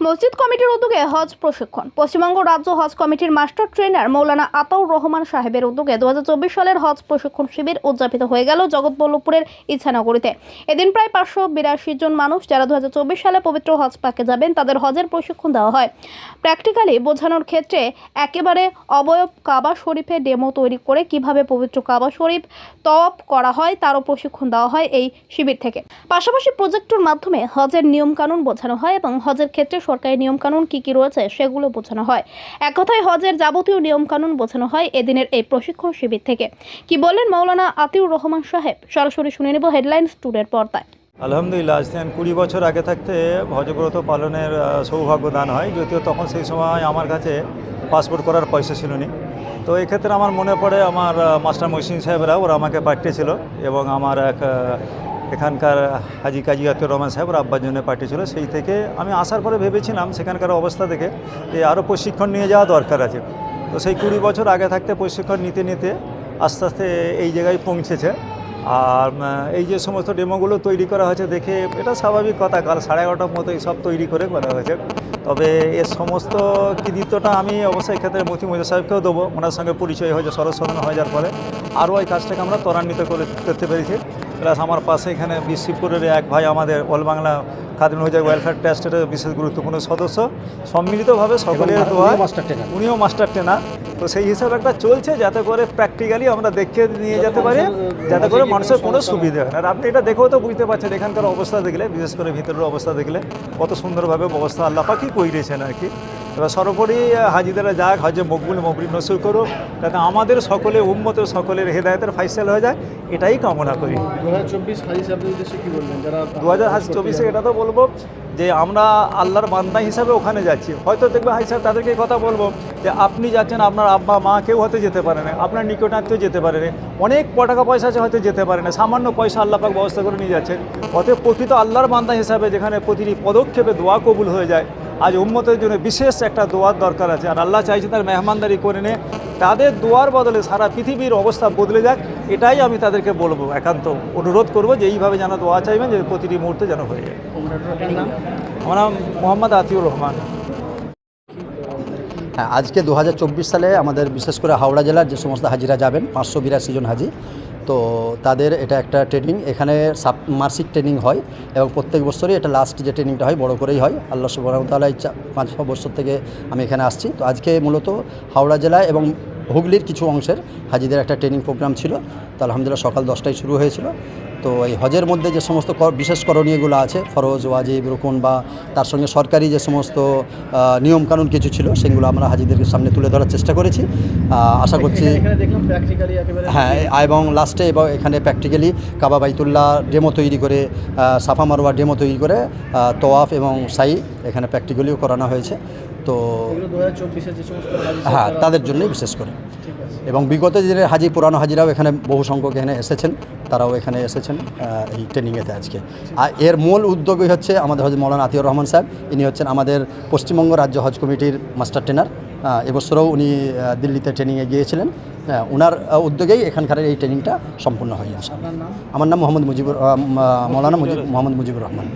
মসজিদ কমিটির উদ্যোগে হজ প্রশিক্ষণ। পশ্চিমবঙ্গ রাজ্য হজ কমিটির মাস্টার ট্রেনার মৌলানা আতাউর রহমান সাহেবের উদ্যোগে দু সালের হজ প্রশিক্ষণ শিবির উদযাপিত হয়ে গেল জগৎবল্লভপুরের ইচ্ছানগরীতে এদিন প্রায় পাঁচশো বিরাশি জন মানুষ যারা দু হাজার চব্বিশ সালে পবিত্র হজ পাকে যাবেন, তাদের হজের প্রশিক্ষণ দেওয়া হয়। প্র্যাকটিক্যালি বোঝানোর ক্ষেত্রে একেবারে অবয়ব কাবা শরীফে ডেমো তৈরি করে কীভাবে পবিত্র কাবা শরীফ তপ করা হয়, তারও প্রশিক্ষণ দেওয়া হয় এই শিবির থেকে। পাশাপাশি প্রজেক্টর মাধ্যমে হজের নিয়মকানুন বোঝানো হয় এবং হজের ক্ষেত্রে সরকারি নিয়মকানুন কী কী রয়েছে সেগুলো বোঝানো হয়। এক কথায় হজের যাবতীয় নিয়মকানুন বোঝানো হয় এদিনের এই প্রশিক্ষণ শিবির থেকে। কি বললেন মৌলানা আতিউর রহমান সাহেব? সরাসরি শুনে নেব হেডলাইন্স টুডের পর্দায়। আলহামদুলিল্লাহ, আজ কুড়ি বছর আগে থাকতে হজব্রত পালনের সৌভাগ্য দান হয়। যদিও তখন সেই সময় আমার কাছে পাসপোর্ট করার পয়সা ছিল না। তো এক্ষেত্রে আমার মনে পড়ে, আমার মাস্টার মহসিন সাহেবরা ওরা আমাকে পাঠিয়েছিল এবং আমার এক এখানকার হাজি কাজী আতুর রহমান সাহেব, ওর আব্বার জন্য পাঠিয়েছিল। সেই থেকে আমি আসার পরে ভেবেছিলাম সেখানকার অবস্থা দেখে যে আরও প্রশিক্ষণ নিয়ে যাওয়া দরকার আছে। তো সেই কুড়ি বছর আগে থাকতে প্রশিক্ষণ নিতে নিতে আস্তে আস্তে এই জায়গায় পৌঁছেছে। আর এই যে সমস্ত ডেমোগুলো তৈরি করা হয়েছে দেখে এটা স্বাভাবিক কথা, কাল সাড়ে এগারোটার মতো সব তৈরি করে করা হয়েছে। তবে এর সমস্ত কৃতিত্বটা আমি অবশ্যই ক্ষেত্রে মতি মজা সাহেবকেও দেবো। ওনার সঙ্গে পরিচয় হয়েছে সরস্বতন হয়ে যাওয়ার পরে আরও এই কাজটাকে আমরা ত্বরান্বিত করে করতে পেরেছি। প্লাস আমার পাশে এখানে বিশ্বপুরের এক ভাই আমাদের অল বাংলা খাদিম হয়ে ওয়েলফেয়ার ট্রাস্টের বিশেষ গুরুত্বপূর্ণ সদস্য। সম্মিলিতভাবে সকলের দোয়া উনিও মাস্টার ট্রেনার তো সেই হিসাবে একটা চলছে যাতে করে প্র্যাকটিক্যালি আমরা দেখে নিয়ে যেতে পারি যাতে করে মানুষের কোনো সুবিধা হয় না। আর আপনি এটা দেখেও তো বুঝতে পারছেন এখানকার অবস্থা দেখলে বিশেষ করে ভিতরের অবস্থা দেখলে কত সুন্দরভাবে ব্যবস্থা আল্লাপাকি কইরেছেন আর কি। এবার সর্বোপরি হাজিদারা যাক হজে মকবুল মবরি নসুর করুক যাতে আমাদের সকলে উম্মতের সকলের হেদায়তের ফাইসাল হয়ে যায় এটাই কামনা করি। দু হাজার চব্বিশ এটা তো বলব যে আমরা আল্লাহর বান্দা হিসাবে ওখানে যাচ্ছি। হয়তো দেখবে হাই স্যার তাদেরকে কথা বলব যে আপনি যাচ্ছেন আপনার আব্বা মা কেউ হয়তো যেতে পারে না আপনার নিকটাত্মীয় যেতে পারে না অনেক টাকা পয়সা আছে হয়তো যেতে পারে না সামান্য পয়সা আল্লাহ পাক ব্যবস্থা করে নিয়ে যাচ্ছেন। অতএব প্রকৃত আল্লাহর বান্দা হিসাবে যেখানে প্রতিটি পদক্ষেপে দোয়া কবুল হয়ে যায় আজ উম্মতের জন্য বিশেষ একটা দোয়ার দরকার আছে। আর আল্লাহ চাইছে তার মেহমানদারি করে নে। তাদের দোয়ার বদলে সারা পৃথিবীর অবস্থা বদলে যাক, এটাই আমি তাদেরকে বলব। একান্ত অনুরোধ করব যে এইভাবে যেন দোয়া চাইবেন যে প্রতিটি মুহূর্তে যেন হয়ে যায়। আমার নাম মোহাম্মদ আতিউর রহমান। হ্যাঁ আজকে দু হাজার চব্বিশ সালে আমাদের বিশেষ করে হাওড়া জেলার যে সমস্ত হাজিরা যাবেন, পাঁচশো বিরাশি জন হাজি তো তাদের এটা একটা ট্রেনিং এখানে সাব, মাসিক ট্রেনিং হয় এবং প্রত্যেক বছরই এটা লাস্ট যে ট্রেনিংটা হয়, বড় করেই হয়। আল্লাহ সব ইচ্ছা পাঁচ, ছ বছর থেকে আমি এখানে আসছি। তো আজকে মূলত হাওড়া জেলা এবং হুগলির কিছু অংশের হাজিদের একটা ট্রেনিং প্রোগ্রাম ছিল। তো আলহামদুলিল্লাহ সকাল দশটায় শুরু হয়েছিল। তো এই হজের মধ্যে যে সমস্ত বিশেষ করণীয়গুলো আছে ফরজ ওয়াজিব রুকুন বা তার সঙ্গে সরকারি যে সমস্ত নিয়মকানুন কিছু ছিল সেগুলো আমরা হাজিদের সামনে তুলে ধরার চেষ্টা করেছি। আশা করছি একেবারে হ্যাঁ এবং লাস্টে এবং এখানে প্র্যাকটিক্যালি কাবা বাইতুল্লাহ ডেমো তৈরি করে সাফা মারোয়া ডেমো তৈরি করে তোয়াফ এবং সাই এখানে প্র্যাকটিক্যালিও করানো হয়েছে। তো যে হ্যাঁ তাদের জন্যই বিশেষ করে। এবং বিগত দিনের হাজি পুরানো হাজিরাও এখানে বহু সংখ্যক এখানে এসেছেন তারাও এখানে এসেছেন। আহ, এই ট্রেনিংয়েতে আজকে। আর এর মূল উদ্যোগই হচ্ছে আমাদের হজ মৌলানা আতিউর রহমান সাহেব। ইনি হচ্ছেন আমাদের পশ্চিমবঙ্গ রাজ্য হজ কমিটির মাস্টার ট্রেনার এবছরও উনি দিল্লিতে ট্রেনিংয়ে গিয়েছিলেন। হ্যাঁ, ওনার উদ্যোগেই এখানকার এই ট্রেনিংটা সম্পূর্ণ হয়ে আসে আমার নাম মোহাম্মদ মুজিবুর মৌলানা মুজিব মোহাম্মদ মুজিবুর রহমান।